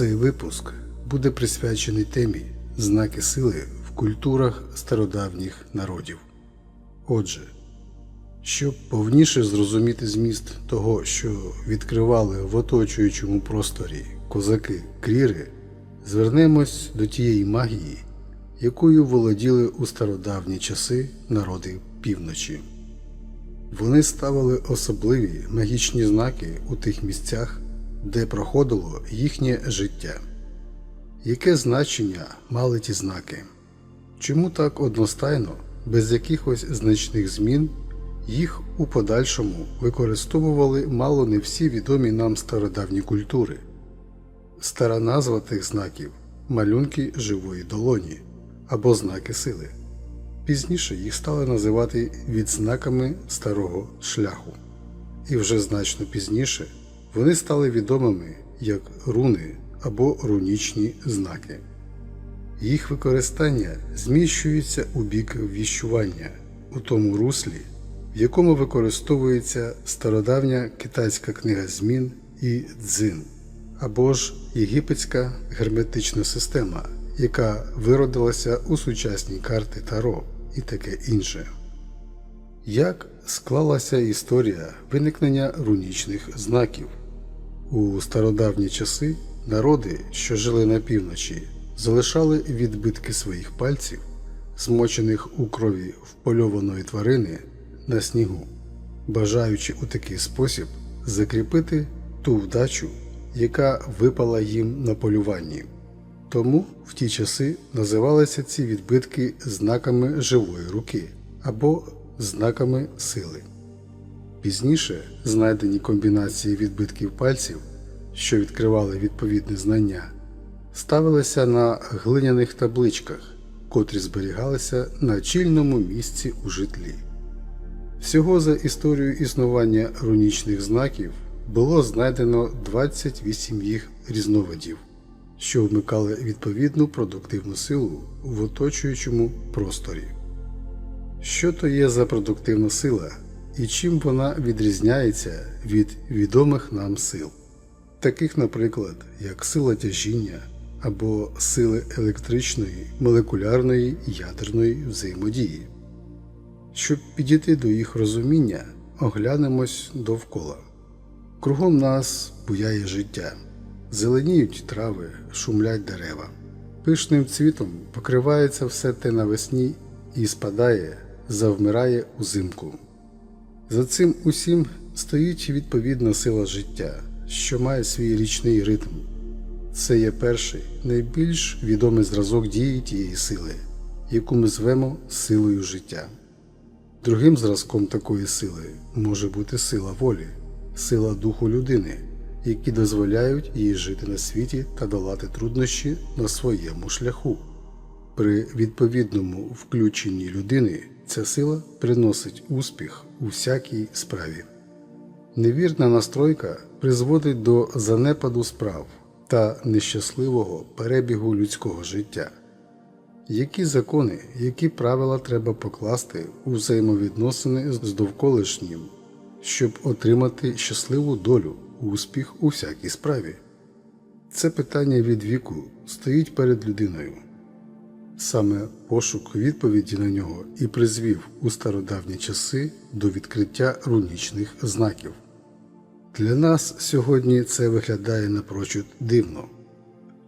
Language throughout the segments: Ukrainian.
Цей випуск буде присвячений темі знаки сили в культурах стародавніх народів. Отже, щоб повніше зрозуміти зміст того, що відкривали в оточуючому просторі козаки кріри, звернемось до тієї магії, якою володіли у стародавні часи народи півночі. Вони ставили особливі магічні знаки у тих місцях, де проходило їхнє життя. Яке значення мали ті знаки? Чому так одностайно, без якихось значних змін, їх у подальшому використовували мало не всі відомі нам стародавні культури? Стара назва тих знаків малюнки живої долоні або знаки сили. Пізніше їх стали називати відзнаками старого шляху. І вже значно пізніше вони стали відомими як руни або рунічні знаки. Їх використання зміщується у бік віщування у тому руслі, в якому використовується стародавня китайська книга змін і дзин, або ж єгипетська герметична система, яка виродилася у сучасній карти Таро і таке інше. Як склалася історія виникнення рунічних знаків? У стародавні часи народи, що жили на півночі, залишали відбитки своїх пальців, змочених у крові впольованої тварини на снігу, бажаючи у такий спосіб закріпити ту вдачу, яка випала їм на полюванні. Тому в ті часи називалися ці відбитки знаками живої руки або знаками сили. Пізніше знайдені комбінації відбитків пальців, що відкривали відповідне знання, ставилися на глиняних табличках, котрі зберігалися на чільному місці у житлі. Всього за історію існування рунічних знаків було знайдено 28 їх різновидів, що вмикали відповідну продуктивну силу в оточуючому просторі. Що то є за продуктивна сила і чим вона відрізняється від відомих нам сил, таких, наприклад, як сила тяжіння або сили електричної, молекулярної ядерної взаємодії. Щоб підійти до їх розуміння, оглянемось довкола. Кругом нас буяє життя, зеленіють трави, шумлять дерева, пишним цвітом покривається все те навесні і спадає, завмирає узимку. За цим усім стоїть відповідна сила життя, що має свій річний ритм. Це є перший, найбільш відомий зразок дії тієї сили, яку ми звемо силою життя. Другим зразком такої сили може бути сила волі, сила духу людини, які дозволяють їй жити на світі та долати труднощі на своєму шляху. При відповідному включенні людини ця сила приносить успіх у всякій справі. Невірна настройка призводить до занепаду справ та нещасливого перебігу людського життя. Які закони, які правила треба покласти у взаємовідносини з довколишнім, щоб отримати щасливу долю, успіх у всякій справі? Це питання від віку стоїть перед людиною. Саме пошук відповіді на нього і призвів у стародавні часи до відкриття рунічних знаків. Для нас сьогодні це виглядає напрочуд дивно.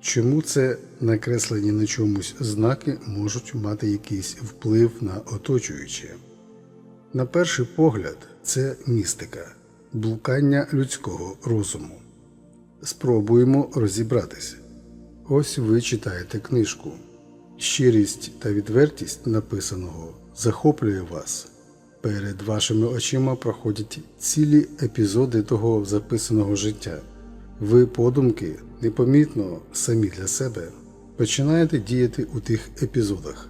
Чому це накреслені на чомусь знаки можуть мати якийсь вплив на оточуюче? На перший погляд, це містика, блукання людського розуму. Спробуємо розібратися. Ось ви читаєте книжку. Щирість та відвертість написаного захоплює вас. Перед вашими очима проходять цілі епізоди того записаного життя. Ви подумки непомітно самі для себе починаєте діяти у тих епізодах.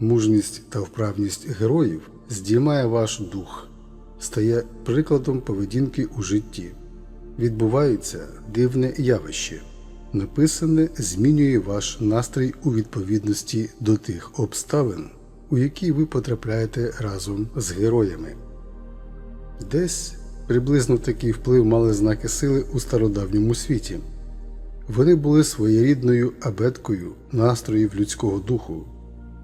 Мужність та вправність героїв здіймає ваш дух, стає прикладом поведінки у житті. Відбувається дивне явище. Написане змінює ваш настрій у відповідності до тих обставин, у які ви потрапляєте разом з героями. Десь приблизно такий вплив мали знаки сили у стародавньому світі. Вони були своєрідною абеткою настроїв людського духу,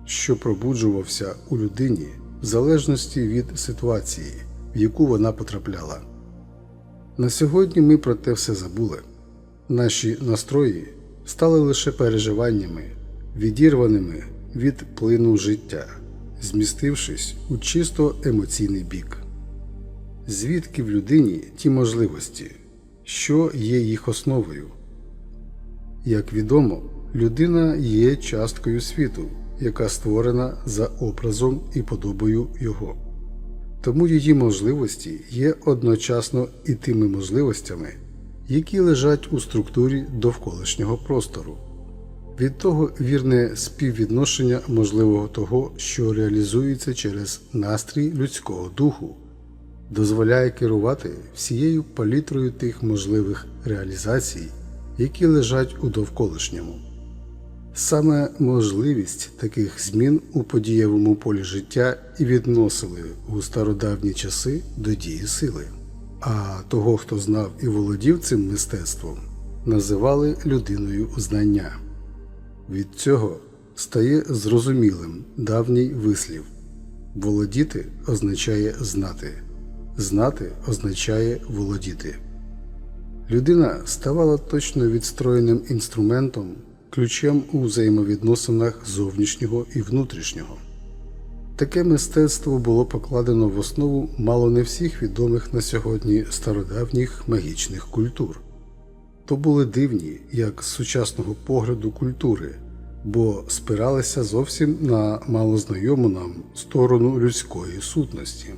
що пробуджувався у людині в залежності від ситуації, в яку вона потрапляла. На сьогодні ми про те все забули. Наші настрої стали лише переживаннями, відірваними від плину життя, змістившись у чисто емоційний бік. Звідки в людині ті можливості, що є їх основою? Як відомо, людина є часткою світу, яка створена за образом і подобою його. Тому її можливості є одночасно і тими можливостями, які лежать у структурі довколишнього простору. Від того вірне співвідношення можливого того, що реалізується через настрій людського духу, дозволяє керувати всією палітрою тих можливих реалізацій, які лежать у довколишньому. Саме можливість таких змін у подієвому полі життя і відносили у стародавні часи до дії сили, а того, хто знав і володів цим мистецтвом, називали людиною знання. Від цього стає зрозумілим давній вислів володіти означає знати, знати означає володіти. Людина ставала точно відстроєним інструментом, ключем у взаємовідносинах зовнішнього і внутрішнього. Таке мистецтво було покладено в основу мало не всіх відомих на сьогодні стародавніх магічних культур. То були дивні, як з сучасного погляду культури, бо спиралися зовсім на малознайому нам сторону людської сутності.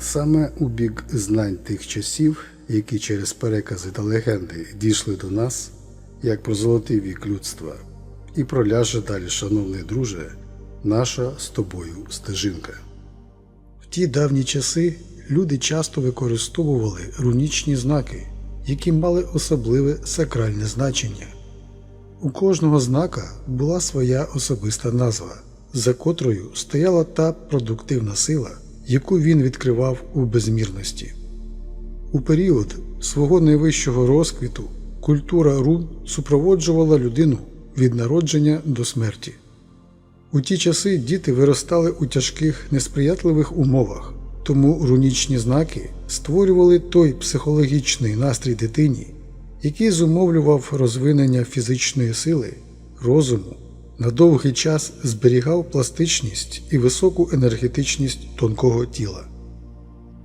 Саме у бік знань тих часів, які через перекази та легенди дійшли до нас, як про золотий вік людства, і проляже далі, шановний друже, наша з тобою стежинка. В ті давні часи люди часто використовували рунічні знаки, які мали особливе сакральне значення. У кожного знака була своя особиста назва, за котрою стояла та продуктивна сила, яку він відкривав у безмірності. У період свого найвищого розквіту культура рун супроводжувала людину від народження до смерті. У ті часи діти виростали у тяжких, несприятливих умовах, тому рунічні знаки створювали той психологічний настрій дитині, який зумовлював розвинення фізичної сили, розуму, на довгий час зберігав пластичність і високу енергетичність тонкого тіла.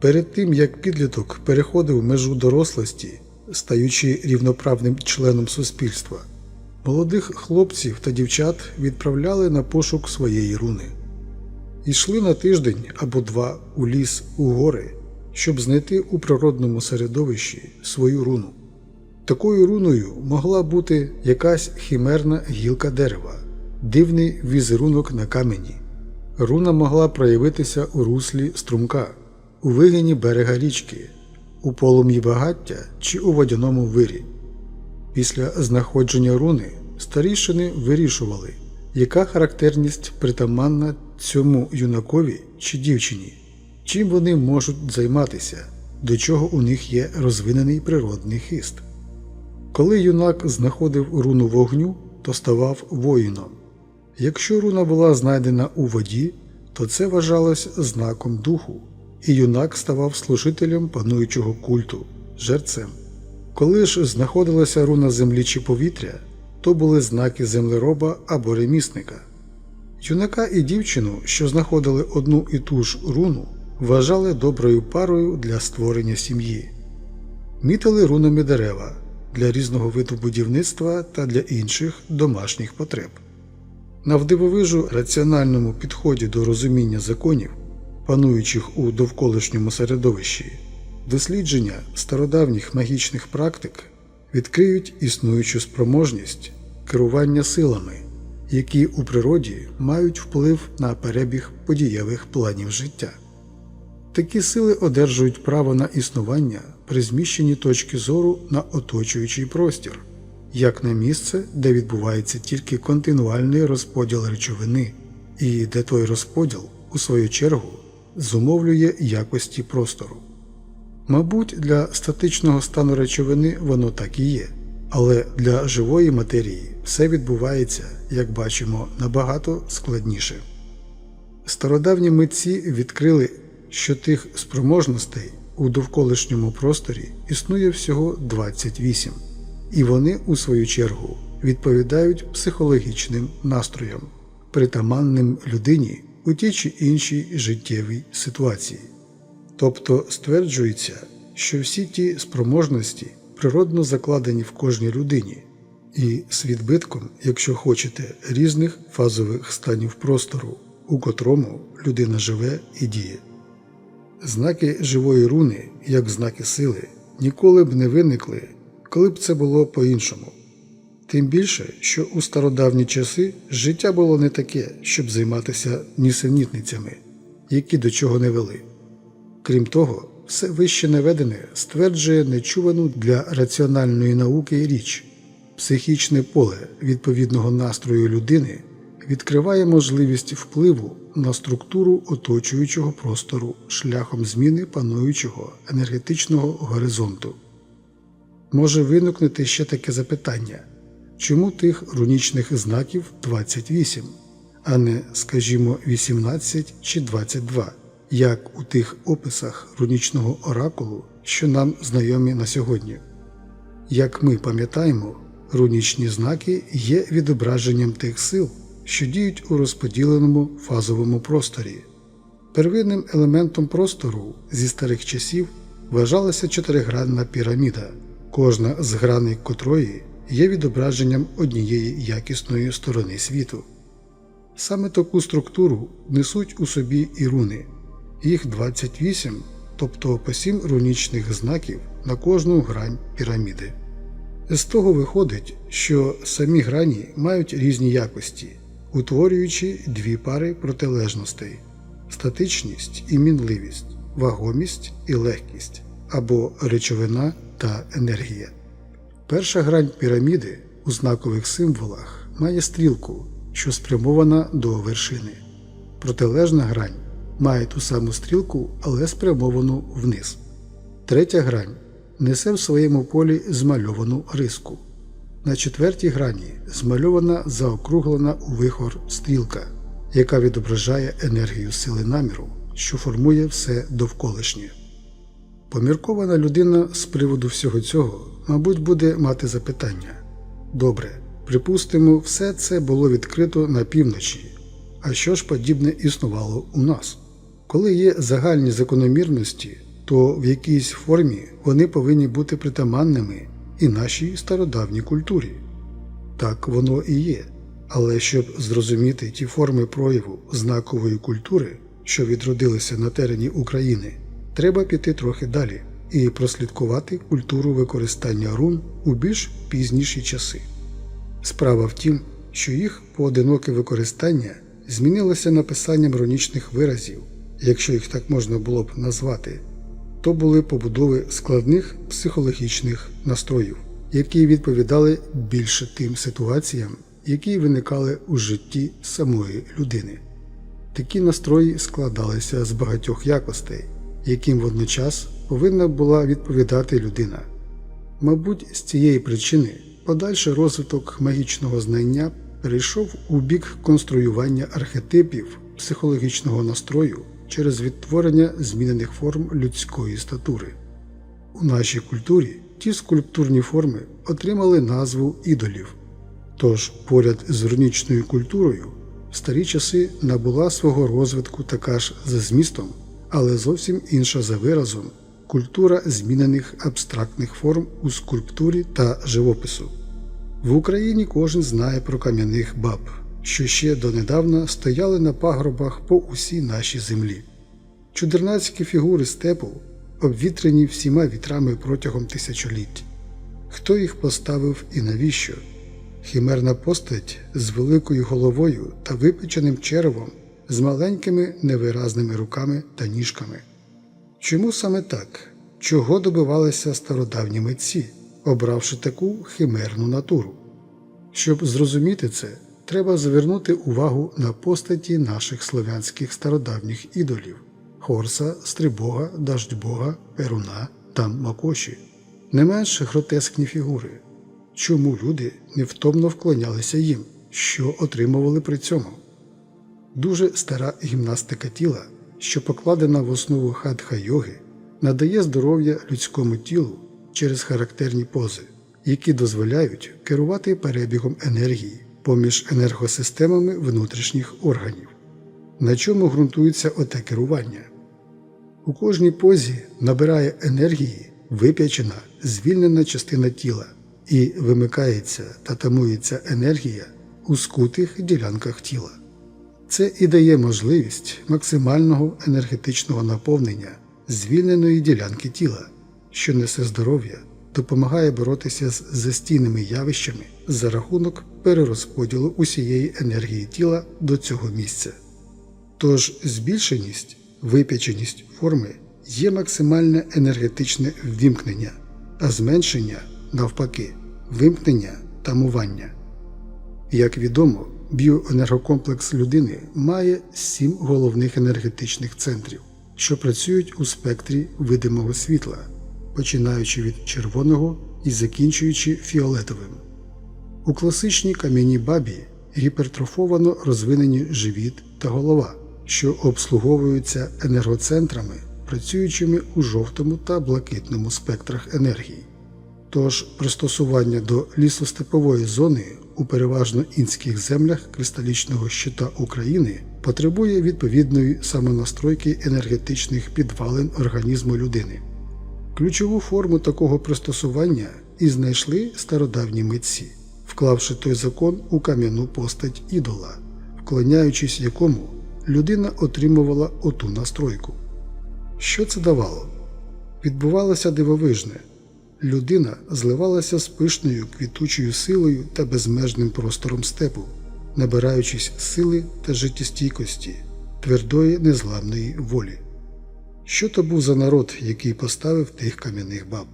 Перед тим як підліток переходив межу дорослості, стаючи рівноправним членом суспільства, молодих хлопців та дівчат відправляли на пошук своєї руни. Йшли на тиждень або два у ліс у гори, щоб знайти у природному середовищі свою руну. Такою руною могла бути якась хімерна гілка дерева, дивний візерунок на камені. Руна могла проявитися у руслі струмка, у вигині берега річки, у полум'ї багаття чи у водяному вирі. Після знаходження руни старішини вирішували, яка характерність притаманна цьому юнакові чи дівчині, чим вони можуть займатися, до чого у них є розвинений природний хист. Коли юнак знаходив руну вогню, то ставав воїном. Якщо руна була знайдена у воді, то це вважалось знаком духу, і юнак ставав служителем пануючого культу, жерцем. Коли ж знаходилася руна землі чи повітря, то були знаки землероба або ремісника. Юнака і дівчину, що знаходили одну і ту ж руну, вважали доброю парою для створення сім'ї. Мітили рунами дерева для різного виду будівництва та для інших домашніх потреб. Навдивовижу раціональному підході до розуміння законів, пануючих у довколишньому середовищі, дослідження стародавніх магічних практик відкриють існуючу спроможність керування силами, які у природі мають вплив на перебіг подієвих планів життя. Такі сили одержують право на існування при зміщенні точки зору на оточуючий простір, як на місце, де відбувається тільки континуальний розподіл речовини, і де той розподіл, у свою чергу, зумовлює якості простору. Мабуть, для статичного стану речовини воно так і є, Але для живої матерії все відбувається, як бачимо, набагато складніше. Стародавні митці відкрили, що тих спроможностей у довколишньому просторі існує всього 28, і вони, у свою чергу, відповідають психологічним настроям, притаманним людині у тій чи іншій життєвій ситуації. Тобто стверджується, що всі ті спроможності природно закладені в кожній людині і з відбитком, якщо хочете, різних фазових станів простору, у котрому людина живе і діє. Знаки живої руни, як знаки сили, ніколи б не виникли, коли б це було по-іншому. Тим більше, що у стародавні часи життя було не таке, щоб займатися нісенітницями, які до чого не вели. Крім того, все вище наведене стверджує нечувану для раціональної науки річ психічне поле відповідного настрою людини відкриває можливість впливу на структуру оточуючого простору шляхом зміни пануючого енергетичного горизонту. Може виникнути ще таке запитання чому тих рунічних знаків 28, а не, скажімо, 18 чи 22, як у тих описах рунічного оракулу, що нам знайомі на сьогодні. Як ми пам'ятаємо, рунічні знаки є відображенням тих сил, що діють у розподіленому фазовому просторі. Первинним елементом простору зі старих часів вважалася чотиригранна піраміда, кожна з граней котрої є відображенням однієї якісної сторони світу. Саме таку структуру несуть у собі і руни, їх 28, тобто по 7 рунічних знаків на кожну грань піраміди. З того виходить, що самі грані мають різні якості, утворюючи дві пари протилежностей статичність і мінливість, вагомість і легкість або речовина та енергія. Перша грань піраміди у знакових символах має стрілку, що спрямована до вершини. Протилежна грань має ту саму стрілку, але спрямовану вниз. Третя грань несе в своєму полі змальовану риску. На четвертій грані змальована заокруглена у вихор стрілка, яка відображає енергію сили наміру, що формує все довколишнє. Поміркована людина з приводу всього цього, мабуть, буде мати запитання добре, припустимо, все це було відкрито на півночі. А що ж подібне існувало у нас? Коли є загальні закономірності, то в якійсь формі вони повинні бути притаманними і нашій стародавній культурі. Так воно і є. Але щоб зрозуміти ті форми прояву знакової культури, що відродилися на терені України, треба піти трохи далі і прослідкувати культуру використання рун у більш пізніші часи. Справа в тім, що їх поодиноке використання змінилося написанням рунічних виразів, якщо їх так можна було б назвати, то були побудови складних психологічних настроїв, які відповідали більше тим ситуаціям, які виникали у житті самої людини. Такі настрої складалися з багатьох якостей, яким водночас повинна була відповідати людина. Мабуть, з цієї причини подальший розвиток магічного знання перейшов у бік конструювання архетипів психологічного настрою через відтворення змінених форм людської статури. У нашій культурі ті скульптурні форми отримали назву ідолів. Тож поряд з рунічною культурою в старі часи набула свого розвитку така ж за змістом, але зовсім інша за виразом культура змінених абстрактних форм у скульптурі та живопису. В Україні кожен знає про кам'яних баб, що ще донедавна стояли на пагробах по усій нашій землі. Чудернацькі фігури степу обвітрені всіма вітрами протягом тисячоліть. Хто їх поставив і навіщо? Хімерна постать з великою головою та випеченим черевом, з маленькими невиразними руками та ніжками. Чому саме так? Чого добивалися стародавні митці, обравши таку химерну натуру? Щоб зрозуміти це, треба звернути увагу на постаті наших слов'янських стародавніх ідолів Хорса, Стрибога, Даждьбога, Перуна та Макоші, не менш гротескні фігури. чому люди невтомно вклонялися їм, що отримували при цьому. Дуже стара гімнастика тіла, що покладена в основу хатха йоги, надає здоров'я людському тілу через характерні пози, які дозволяють керувати перебігом енергії поміж енергосистемами внутрішніх органів. На чому ґрунтується оте керування? У кожній позі набирає енергії вип'ячена, звільнена частина тіла і вимикається та тамується енергія у скутих ділянках тіла. Це і дає можливість максимального енергетичного наповнення звільненої ділянки тіла, що несе здоров'я, допомагає боротися з застійними явищами за рахунок перерозподілу усієї енергії тіла до цього місця. Тож збільшеність, вип'яченість форми є максимальне енергетичне ввімкнення, а зменшення, навпаки, вимкнення тамування. Як відомо, біоенергокомплекс людини має сім головних енергетичних центрів, що працюють у спектрі видимого світла, починаючи від червоного і закінчуючи фіолетовим. У класичній кам'яній бабі гіпертрофовано розвинені живіт та голова, що обслуговуються енергоцентрами, працюючими у жовтому та блакитному спектрах енергії. Тож пристосування до лісостепової зони у переважно інських землях кристалічного щита України потребує відповідної самонастройки енергетичних підвалин організму людини. Ключову форму такого пристосування і знайшли стародавні митці, вклавши той закон у кам'яну постать ідола, вклоняючись якому людина отримувала оту настройку. Що це давало? Відбувалося дивовижне. Людина зливалася з пишною квітучою силою та безмежним простором степу, набираючись сили та життєстійкості, твердої незламної волі. Що то був за народ, який поставив тих кам'яних баб?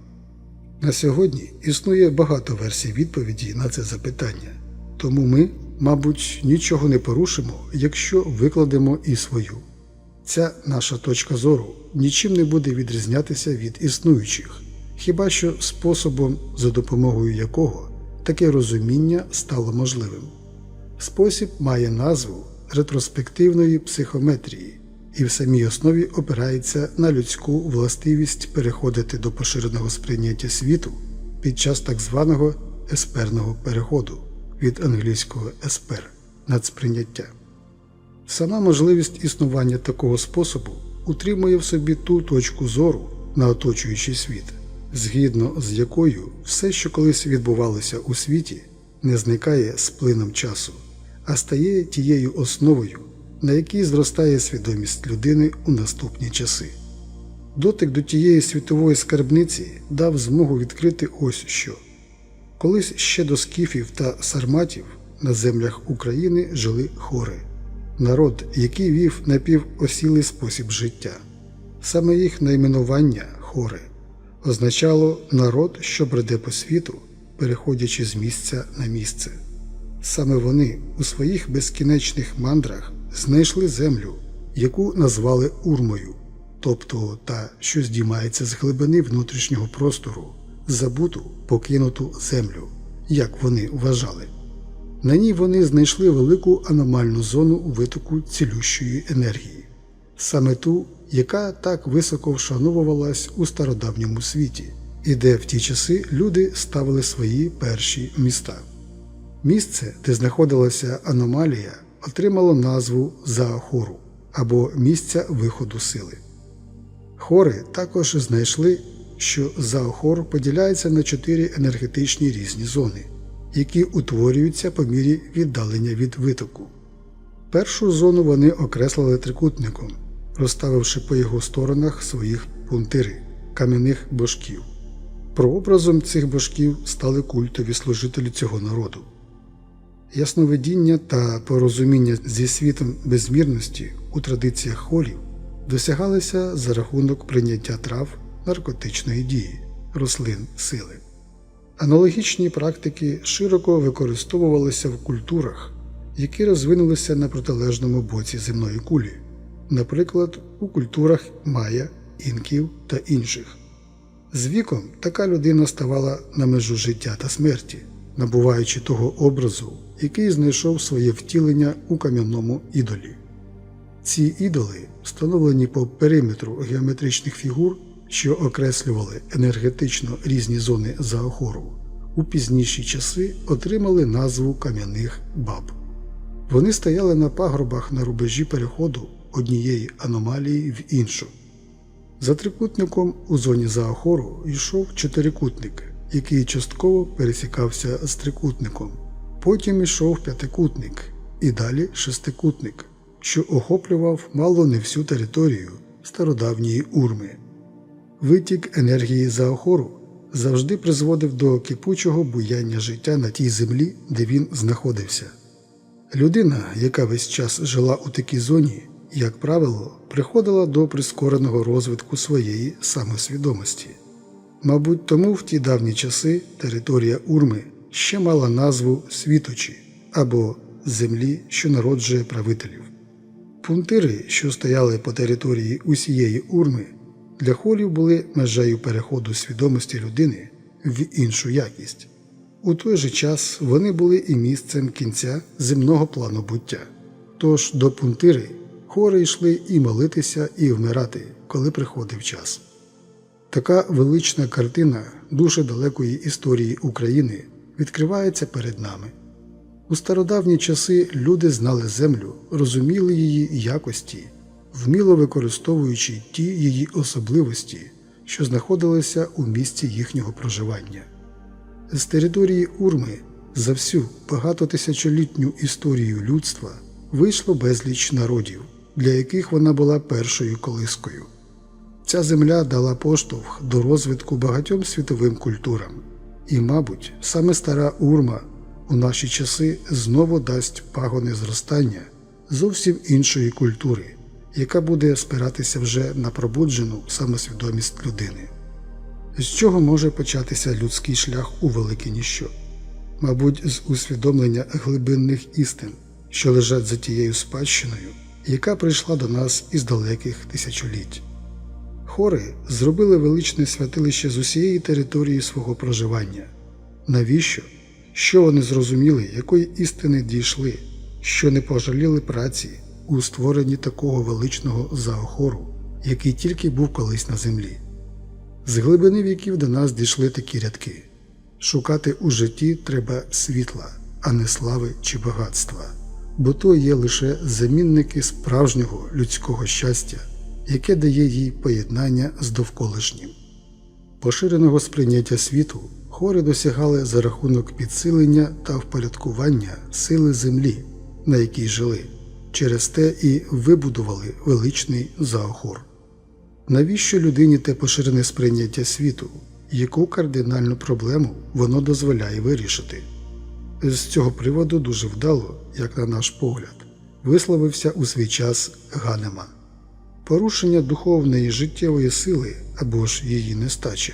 На сьогодні існує багато версій відповіді на це запитання, тому ми, мабуть, нічого не порушимо, якщо викладемо і свою. Ця наша точка зору нічим не буде відрізнятися від існуючих, хіба що способом, за допомогою якого таке розуміння стало можливим. Спосіб має назву ретроспективної психометрії і в самій основі опирається на людську властивість переходити до поширеного сприйняття світу під час так званого есперного переходу від англійського еспер надсприйняття. Сама можливість існування такого способу утримує в собі ту точку зору на оточуючий світ, згідно з якою все, що колись відбувалося у світі, не зникає з плином часу, а стає тією основою, на якій зростає свідомість людини у наступні часи. Дотик до тієї світової скарбниці дав змогу відкрити ось що. Колись ще до скіфів та сарматів на землях України жили хори, народ, який вів напівосілий спосіб життя. Саме їх найменування хори означало народ, що бреде по світу, переходячи з місця на місце. Саме вони у своїх безкінечних мандрах знайшли землю, яку назвали Урмою, тобто та, що здіймається з глибини внутрішнього простору, забуту покинуту землю, як вони вважали. На ній вони знайшли велику аномальну зону витоку цілющої енергії, саме ту, яка так високо вшановувалась у стародавньому світі, і де в ті часи люди ставили свої перші міста. Місце, де знаходилася аномалія, отримало назву Заахору або місця виходу сили. Хори також знайшли, що Заохор поділяється на чотири енергетичні різні зони, які утворюються по мірі віддалення від витоку. Першу зону вони окреслили трикутником, розставивши по його сторонах своїх пунктири кам'яних божків. Прообразом цих божків стали культові служителі цього народу. Ясновидіння та порозуміння зі світом безмірності у традиціях холів досягалися за рахунок прийняття трав наркотичної дії, рослин сили. Аналогічні практики широко використовувалися в культурах, які розвинулися на протилежному боці земної кулі, наприклад, у культурах майя, інків та інших. З віком така людина ставала на межу життя та смерті набуваючи того образу, який знайшов своє втілення у кам'яному ідолі. Ці ідоли, встановлені по периметру геометричних фігур, що окреслювали енергетично різні зони заохору, у пізніші часи отримали назву кам'яних баб. Вони стояли на пагорбах на рубежі переходу однієї аномалії в іншу. За трикутником у зоні заохору йшов чотирикутник, який частково пересікався з трикутником. Потім йшов п'ятикутник і далі шестикутник, що охоплював мало не всю територію стародавньої урми. Витік енергії заохору завжди призводив до кипучого буяння життя на тій землі, де він знаходився. Людина, яка весь час жила у такій зоні, як правило, приходила до прискореного розвитку своєї самосвідомості. Мабуть, тому в ті давні часи територія Урми ще мала назву Світочі або Землі, що народжує правителів. Пунктири, що стояли по території усієї Урми, для холів були межею переходу свідомості людини в іншу якість. У той же час вони були і місцем кінця земного плану буття. Тож до пунктири хори йшли і молитися, і вмирати, коли приходив час. Така велична картина дуже далекої історії України відкривається перед нами. У стародавні часи люди знали землю, розуміли її якості, вміло використовуючи ті її особливості, що знаходилися у місці їхнього проживання. З території Урми за всю багатотисячолітню історію людства вийшло безліч народів, для яких вона була першою колискою. Ця земля дала поштовх до розвитку багатьом світовим культурам, і, мабуть, саме стара урма у наші часи знову дасть пагони зростання зовсім іншої культури, яка буде спиратися вже на пробуджену самосвідомість людини. З чого може початися людський шлях у велике ніщо? Мабуть, з усвідомлення глибинних істин, що лежать за тією спадщиною, яка прийшла до нас із далеких тисячоліть. Хори зробили величне святилище з усієї території свого проживання. Навіщо? Що вони зрозуміли, якої істини дійшли, що не пожаліли праці у створенні такого величного заохору, який тільки був колись на землі. З глибини віків до нас дійшли такі рядки шукати у житті треба світла, а не слави чи багатства, бо то є лише замінники справжнього людського щастя, яке дає їй поєднання з довколишнім. Поширеного сприйняття світу хори досягали за рахунок підсилення та впорядкування сили землі, на якій жили, через те і вибудували величний заохор. Навіщо людині те поширене сприйняття світу, яку кардинальну проблему воно дозволяє вирішити? З цього приводу дуже вдало, як на наш погляд, висловився у свій час Ганема. Порушення духовної життєвої сили або ж її нестача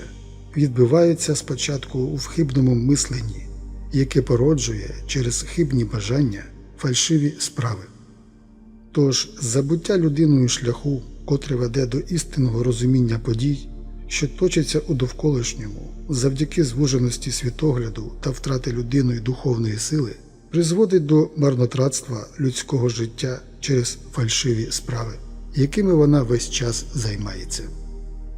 відбивається спочатку в хибному мисленні, яке породжує через хибні бажання фальшиві справи. Тож забуття людиною шляху, котре веде до істинного розуміння подій, що точаться у довколишньому, завдяки звуженості світогляду та втрати людиною духовної сили, призводить до марнотратства людського життя через фальшиві справи, якими вона весь час займається.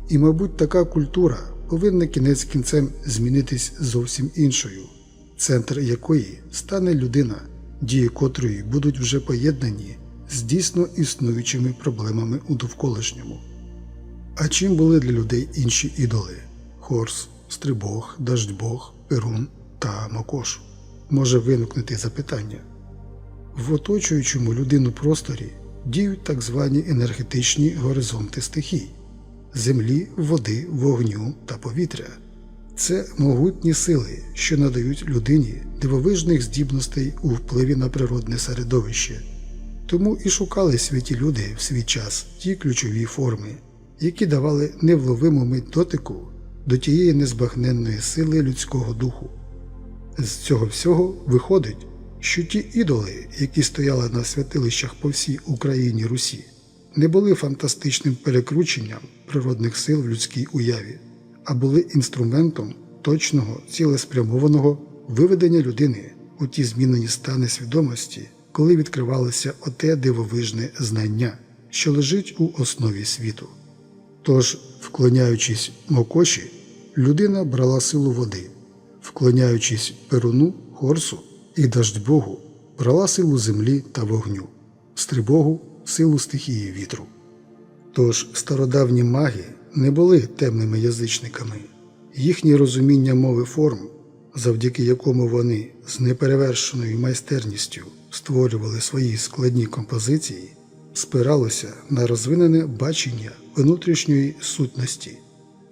І, мабуть, така культура повинна кінець кінцем змінитись зовсім іншою, центр якої стане людина, дії котрої будуть вже поєднані з дійсно існуючими проблемами у довколишньому. А чим були для людей інші ідоли Хорс, Стрибог, Даждьбог, Перун та Мокош? Може виникнути запитання. В оточуючому людину просторі діють так звані енергетичні горизонти стихій землі, води, вогню та повітря. Це могутні сили, що надають людині дивовижних здібностей у впливі на природне середовище. Тому і шукали святі люди в свій час ті ключові форми, які давали невловиму мить дотику до тієї незбагненної сили людського духу. З цього всього виходить, що ті ідоли, які стояли на святилищах по всій Україні Русі, не були фантастичним перекрученням природних сил в людській уяві, а були інструментом точного, цілеспрямованого виведення людини у ті змінені стани свідомості, коли відкривалося оте дивовижне знання, що лежить у основі світу. Тож, вклоняючись Мокоші, людина брала силу води, вклоняючись Перуну, Хорсу і Даждьбогу, брала силу землі та вогню, Стрибогу силу стихії вітру. Тож стародавні маги не були темними язичниками, їхнє розуміння мови форм, завдяки якому вони з неперевершеною майстерністю створювали свої складні композиції, спиралося на розвинене бачення внутрішньої сутності.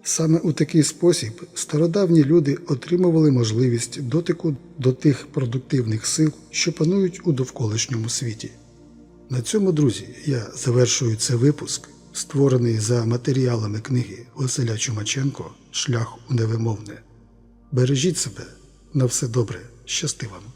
Саме у такий спосіб стародавні люди отримували можливість дотику до тих продуктивних сил, що панують у довколишньому світі. На цьому, друзі, я завершую цей випуск, створений за матеріалами книги Василя Чумаченко Шлях у невимовне. Бережіть себе, на все добре, щасти вам!